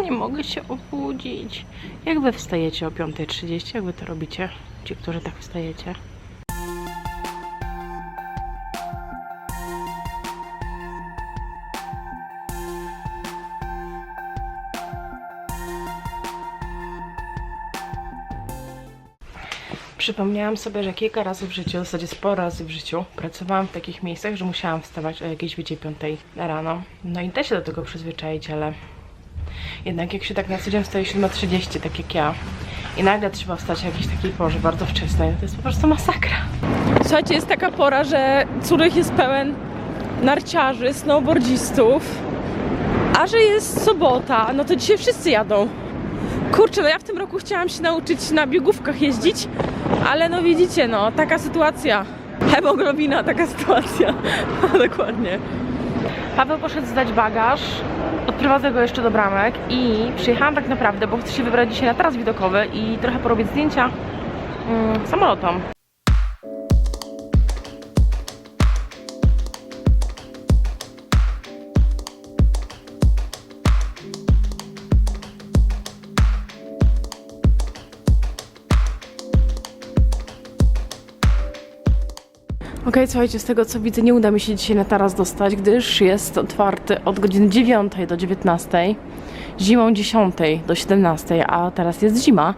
Nie mogę się obudzić. Jak wy wstajecie o 5.30? Jak wy to robicie? Ci, którzy tak wstajecie? Przypomniałam sobie, że kilka razy w życiu, w zasadzie sporo razy w życiu, pracowałam w takich miejscach, że musiałam wstawać o jakiejś wiecie 5 rano. No i da się do tego przyzwyczaić, ale jednak jak się tak na co dzień wstaje 7.30, tak jak ja, i nagle trzeba wstać o jakiejś takiej porze bardzo wczesnej, to jest po prostu masakra. Słuchajcie, jest taka pora, że Curych jest pełen narciarzy, snowboardzistów, a że jest sobota, no to dzisiaj wszyscy jadą. Kurczę, no ja w tym roku chciałam się nauczyć na biegówkach jeździć, ale no widzicie, no taka sytuacja. Hemoglobina, taka sytuacja. Dokładnie. Paweł poszedł zdać bagaż, odprowadzę go jeszcze do bramek i przyjechałam tak naprawdę, bo chcę się wybrać dzisiaj na taras widokowy i trochę porobić zdjęcia mm, samolotom. Okej, słuchajcie, z tego co widzę, nie uda mi się dzisiaj na taras dostać, gdyż jest otwarty od godziny 9 do 19, zimą 10 do 17, a teraz jest zima,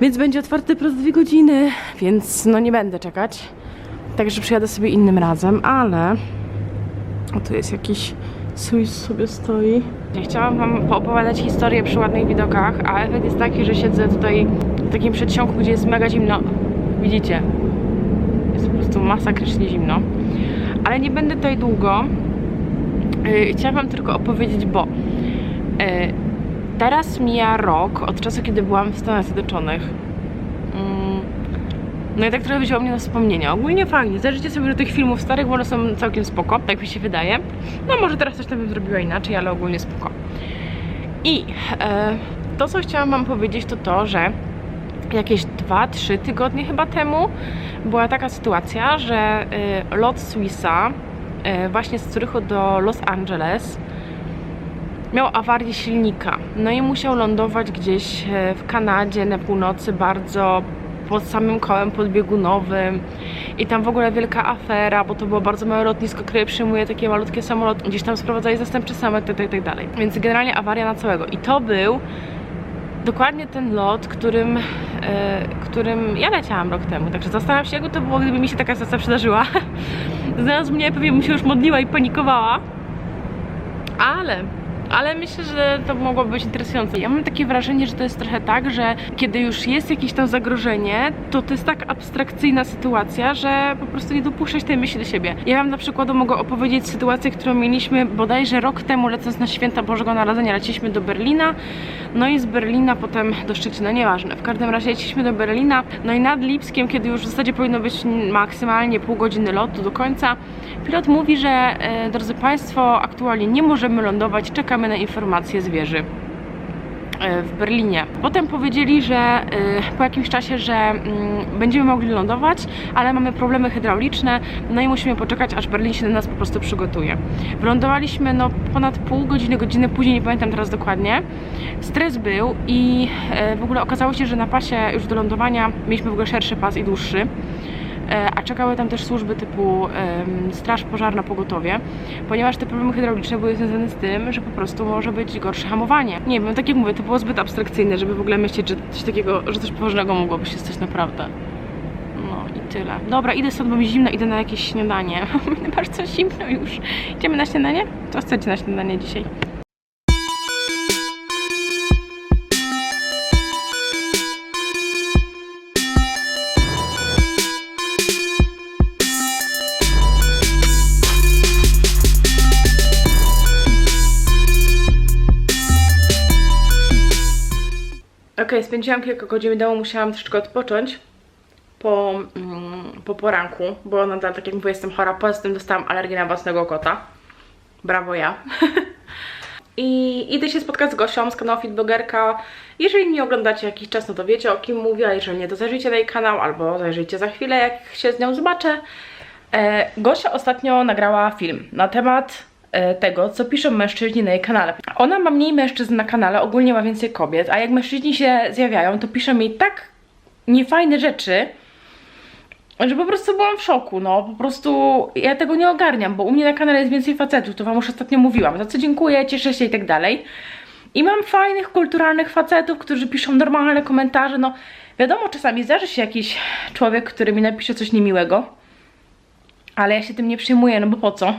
więc będzie otwarty przez dwie godziny, więc no nie będę czekać. Także przyjadę sobie innym razem, ale... O, tu jest jakiś Swiss sobie stoi. Chciałam wam poopowiadać historię przy ładnych widokach, a efekt jest taki, że siedzę tutaj w takim przedsionku, gdzie jest mega zimno. Widzicie? Jest po prostu masakrycznie zimno. Ale nie będę tutaj długo. Yy, Chciałam wam tylko opowiedzieć, bo yy, teraz mija rok od czasu, kiedy byłam w Stanach Zjednoczonych. Mm, No i tak trochę wzięło mnie na wspomnienia. Ogólnie fajnie. Zajrzyjcie sobie do tych filmów starych, bo one są całkiem spoko, tak mi się wydaje. No może teraz coś tam bym zrobiła inaczej, ale ogólnie spoko. I e, to, co chciałam wam powiedzieć, to to, że jakieś 2-3 tygodnie chyba temu była taka sytuacja, że y, lot Swissa y, właśnie z Zurychu do Los Angeles miał awarię silnika. No i musiał lądować gdzieś e, w Kanadzie na północy bardzo pod samym kołem podbiegunowym i tam w ogóle wielka afera, bo to było bardzo małe lotnisko, które przyjmuje takie malutkie samoloty, gdzieś tam sprowadzali zastępczy samolot itd. itd. Więc generalnie awaria na całego. I to był dokładnie ten lot, którym, e, którym ja leciałam rok temu. Także zastanawiam się, jak to było, gdyby mi się taka sytuacja przydarzyła. Znalazł mnie, pewnie bym się już modliła i panikowała. Ale, ale myślę, że to mogłoby być interesujące. Ja mam takie wrażenie, że to jest trochę tak, że kiedy już jest jakieś tam zagrożenie, to to jest tak abstrakcyjna sytuacja, że po prostu nie dopuszczać tej myśli do siebie. Ja wam na przykład mogę opowiedzieć sytuację, którą mieliśmy bodajże rok temu, lecąc na święta Bożego Narodzenia, leciliśmy do Berlina, no i z Berlina potem do Szczecina, nieważne. W każdym razie leciliśmy do Berlina, no i nad Lipskiem, kiedy już w zasadzie powinno być maksymalnie pół godziny lotu do końca, pilot mówi, że e, drodzy Państwo, aktualnie nie możemy lądować, czekamy na informacje z wieży e, w Berlinie. Potem powiedzieli, że e, po jakimś czasie, że mm, będziemy mogli lądować, ale mamy problemy hydrauliczne, no i musimy poczekać, aż Berlin się do nas po prostu przygotuje. Wylądowaliśmy no ponad pół godziny, godzinę później, nie pamiętam teraz dokładnie. Stres był i e, w ogóle okazało się, że na pasie już do lądowania mieliśmy w ogóle szerszy pas i dłuższy. E, a czekały tam też służby typu straż pożarna, pogotowie, ponieważ te problemy hydrauliczne były związane z tym, że po prostu może być gorsze hamowanie. Nie wiem, tak jak mówię, to było zbyt abstrakcyjne, żeby w ogóle myśleć, że coś takiego, że coś poważnego mogłoby się stać naprawdę. No i tyle. Dobra, idę stąd, bo mi zimno, idę na jakieś śniadanie. Bardzo zimno już. Idziemy na śniadanie? Co chcecie na śniadanie dzisiaj? Okej, spędziłam kilka godzin w domu, musiałam troszeczkę odpocząć po, mm, po poranku, bo nadal, tak jak mówię, jestem chora. Poza tym dostałam alergię na własnego kota. Brawo ja. I idę się spotkać z Gosią z kanału Fitblogerka. Jeżeli mnie oglądacie jakiś czas, no to wiecie o kim mówię, a jeżeli nie, to zajrzyjcie na jej kanał albo zajrzyjcie za chwilę, jak się z nią zobaczę. E, Gosia ostatnio nagrała film na temat e, tego, co piszą mężczyźni na jej kanale. Ona ma mniej mężczyzn na kanale, ogólnie ma więcej kobiet, a jak mężczyźni się zjawiają, to piszą jej tak niefajne rzeczy, że po prostu byłam w szoku, no po prostu ja tego nie ogarniam, bo u mnie na kanale jest więcej facetów, to wam już ostatnio mówiłam, za co dziękuję, cieszę się i tak dalej. I mam fajnych, kulturalnych facetów, którzy piszą normalne komentarze, no wiadomo, czasami zdarzy się jakiś człowiek, który mi napisze coś niemiłego, ale ja się tym nie przejmuję, no bo po co?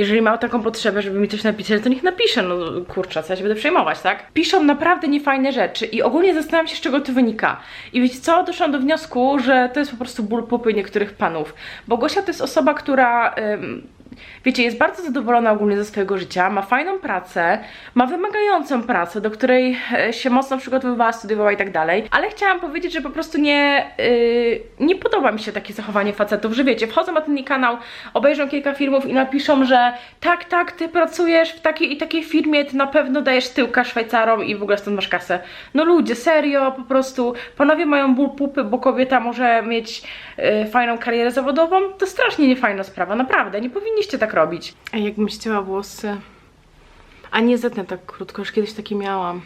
Jeżeli miał taką potrzebę, żeby mi coś napisać, to niech napisze, no kurczę, co ja się będę przejmować, tak? Piszą naprawdę niefajne rzeczy i ogólnie zastanawiam się, z czego to wynika. I wiecie co, doszłam do wniosku, że to jest po prostu ból pupy niektórych panów. Bo Gosia to jest osoba, która... Wiecie, jest bardzo zadowolona ogólnie ze swojego życia, ma fajną pracę, ma wymagającą pracę, do której e, się mocno przygotowywała, studiowała i tak dalej, ale chciałam powiedzieć, że po prostu nie, yy, nie podoba mi się takie zachowanie facetów, że wiecie, wchodzą na ten kanał, obejrzą kilka filmów i napiszą, że tak, tak, ty pracujesz w takiej i takiej firmie, ty na pewno dajesz tyłka Szwajcarom i w ogóle stąd masz kasę. No ludzie, serio, po prostu panowie mają ból pupy, bo kobieta może mieć yy, fajną karierę zawodową, to strasznie niefajna sprawa, naprawdę, nie powinniście tak robić. A jakbym ścięła włosy, a nie zetnę tak krótko, już kiedyś takie miałam.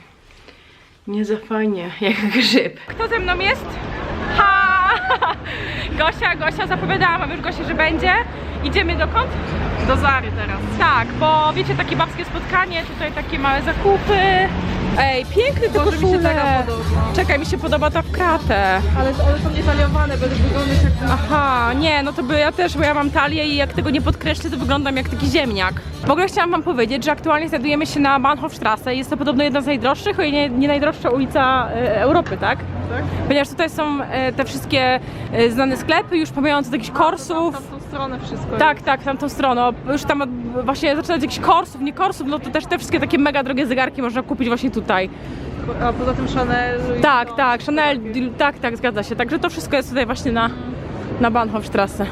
Nie za fajnie, jak grzyb. Kto ze mną jest? Ha! Gosia, Gosia, zapowiadałam wam już Gosia, że będzie. Idziemy dokąd? Do Zary teraz. Tak, bo wiecie, takie babskie spotkanie, tutaj takie małe zakupy. Ej, piękny to Może mi się taka podoba. Czekaj, mi się podoba ta w kratę. Ale one są nietaliowane, będą wyglądać jak ten... Aha, nie, no to by ja też, bo ja mam talię i jak tego nie podkreślę, to wyglądam jak taki ziemniak. W ogóle chciałam wam powiedzieć, że aktualnie znajdujemy się na Bahnhofstrasse. Jest to podobno jedna z najdroższych, o nie, nie najdroższa ulica e, Europy, tak? Tak? Ponieważ tutaj są e, te wszystkie e, znane sklepy, już pomijając od jakichś korsów. Tam tą stronę wszystko Tak, tak, tamtą stroną. Już tam od, właśnie zaczynając od jakichś korsów, nie korsów, no to też te wszystkie takie mega drogie zegarki można kupić właśnie tutaj. A poza tym Chanel... Tak, tak, Chanel, tak, tak, zgadza się. Także to wszystko jest tutaj właśnie na, na Bahnhofstrasse.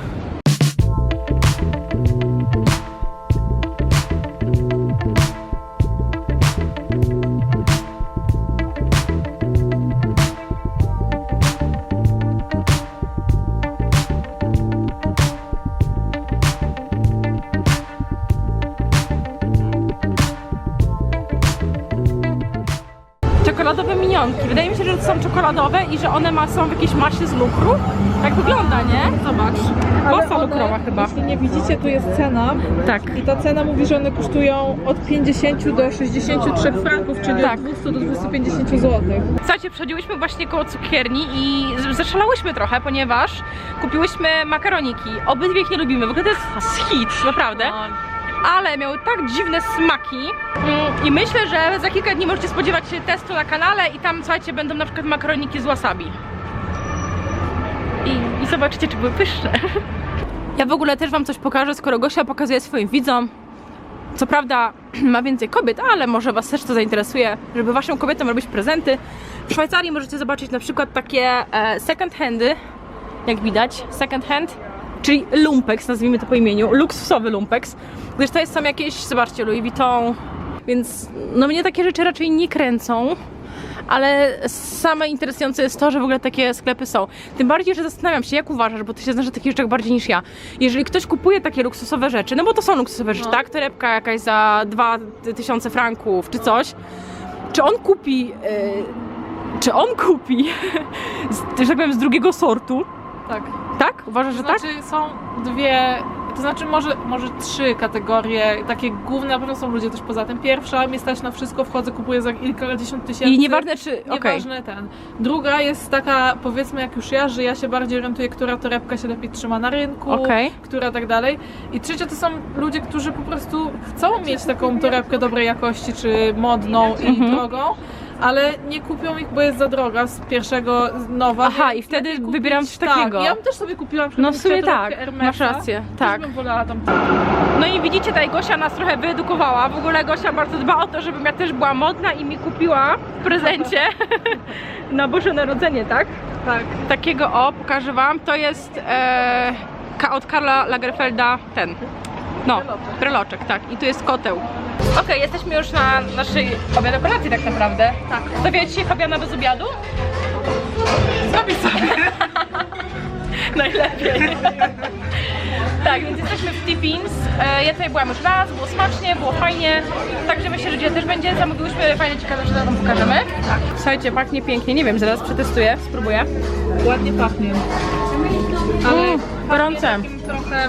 Czekoladowe minionki. Wydaje mi się, że to są czekoladowe i że one ma, są w jakiejś masie z lukru. Tak wygląda, nie? Zobacz. Masa one, lukrowa chyba. Jeśli nie widzicie, tu jest cena. Tak. I ta cena mówi, że one kosztują od 50 do 63 franków, czyli Tak. od 200 do 250 zł. Słuchajcie, przechodziłyśmy właśnie koło cukierni i zaszalałyśmy trochę, ponieważ kupiłyśmy makaroniki. Obydwie ich nie lubimy, w ogóle to jest hit, naprawdę. Ale miały tak dziwne smaki i myślę, że za kilka dni możecie spodziewać się testu na kanale i tam, słuchajcie, będą na przykład makaroniki z wasabi. I, i zobaczycie, czy były pyszne. Ja w ogóle też wam coś pokażę, skoro Gosia pokazuje swoim widzom. Co prawda ma więcej kobiet, ale może was też to zainteresuje, żeby waszym kobietom robić prezenty. W Szwajcarii możecie zobaczyć na przykład takie e, second handy, jak widać, second hand, czyli lumpex, nazwijmy to po imieniu, luksusowy lumpex, gdyż to jest, są jakieś, zobaczcie, Louis Vuitton, więc no mnie takie rzeczy raczej nie kręcą, ale same interesujące jest to, że w ogóle takie sklepy są. Tym bardziej, że zastanawiam się, jak uważasz, bo ty się znasz na takich rzeczach bardziej niż ja. Jeżeli ktoś kupuje takie luksusowe rzeczy, no bo to są luksusowe rzeczy, No. tak? Torebka jakaś za 2000 franków czy coś, czy on kupi, yy, czy on kupi, z, że tak powiem, z drugiego sortu, Tak. tak? Uważasz, że tak? Znaczy są dwie, to znaczy może, może trzy kategorie, takie główne, na pewno są ludzie też poza tym. Pierwsza, mnie stać na wszystko, wchodzę, kupuję za kilkadziesiąt tysięcy. I nieważne czy, Nieważne ten. Druga jest taka, powiedzmy jak już ja, że ja się bardziej orientuję, która torebka się lepiej trzyma na rynku, Okej. która tak dalej. I trzecia to są ludzie, którzy po prostu chcą mieć taką torebkę dobrej jakości, czy modną i Mhm. drogą, ale nie kupią ich, bo jest za droga z pierwszego nowa. Aha, i wtedy kupić- wybieram coś tak, takiego. Ja bym też sobie kupiłam na No w sumie tak, Hermesa. masz rację, tak. bym wolała tam No i widzicie, tutaj Gosia nas trochę wyedukowała. W ogóle Gosia bardzo dba o to, żebym ja też była modna i mi kupiła w prezencie na Boże Narodzenie, tak? Tak. Takiego, o, pokażę wam. To jest e, od Karla Lagerfelda ten. No, Breloczek. breloczek, tak. I tu jest koteł. Okej, jesteśmy już na naszej obiadu kolacji tak naprawdę. Tak. Stawiacie dzisiaj Fabiana bez obiadu? Zrobić sobie. Najlepiej. tak, więc jesteśmy w Tiffins. E, Ja tutaj byłam już raz, było smacznie, było fajnie. Także myślę, że dzisiaj też będzie. Zamówiłyśmy fajne, ciekawe rzeczy, wam pokażemy. Tak. Słuchajcie, pachnie pięknie. Nie wiem, zaraz przetestuję, spróbuję. Ładnie pachnie. Ale Mm, gorące. trochę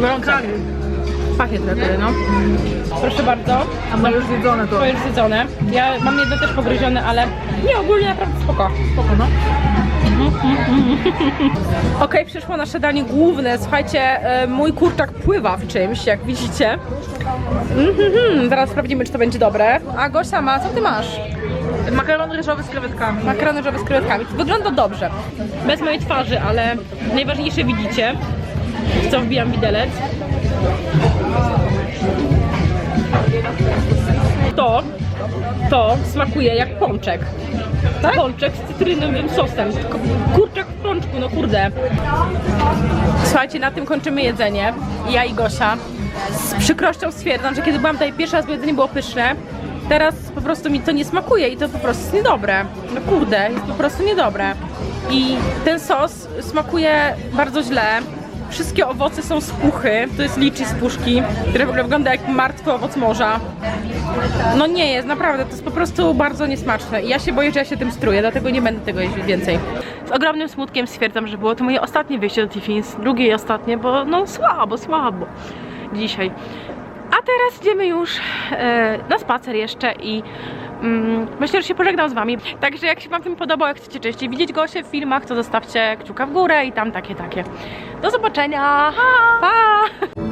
Gorące. Pachnie trochę, no. Proszę bardzo. A ma już zjedzone to. To jest zjedzone. Ja mam jedno też pogryzione, ale nie, ogólnie naprawdę spoko. Spoko, no. Okej, przyszło nasze danie główne. Słuchajcie, e, mój kurczak pływa w czymś, jak widzicie. Mhm, zaraz sprawdzimy, czy to będzie dobre. A Gosia ma, co ty masz? Makaron ryżowy z krewetkami. Makaron ryżowy z krewetkami. Wygląda dobrze. Bez mojej twarzy, ale najważniejsze widzicie. W co wbijam widelec. To, to smakuje jak pączek. Pączek z cytrynowym sosem. Kurczak w pączku, no kurde. Słuchajcie, na tym kończymy jedzenie. Ja i Gosia. Z przykrością stwierdzam, że kiedy byłam tutaj pierwszy raz, bo jedzenie było pyszne, teraz po prostu mi to nie smakuje i to po prostu jest niedobre. No kurde, jest po prostu niedobre. I ten sos smakuje bardzo źle. Wszystkie owoce są z. To jest liczy z puszki, które w ogóle wygląda jak martwy owoc morza. No nie jest, naprawdę, to jest po prostu bardzo niesmaczne i ja się boję, że ja się tym struję, dlatego nie będę tego jeść więcej. Z ogromnym smutkiem stwierdzam, że było to moje ostatnie wyjście do Tiffins, drugie i ostatnie, bo no słabo, słabo dzisiaj. A teraz idziemy już e, na spacer jeszcze i mm, myślę, że się pożegnam z wami. Także jak się wam film podobał, jak chcecie częściej widzieć Gosię w filmach, to zostawcie kciuka w górę i tam takie, takie. Do zobaczenia! Pa!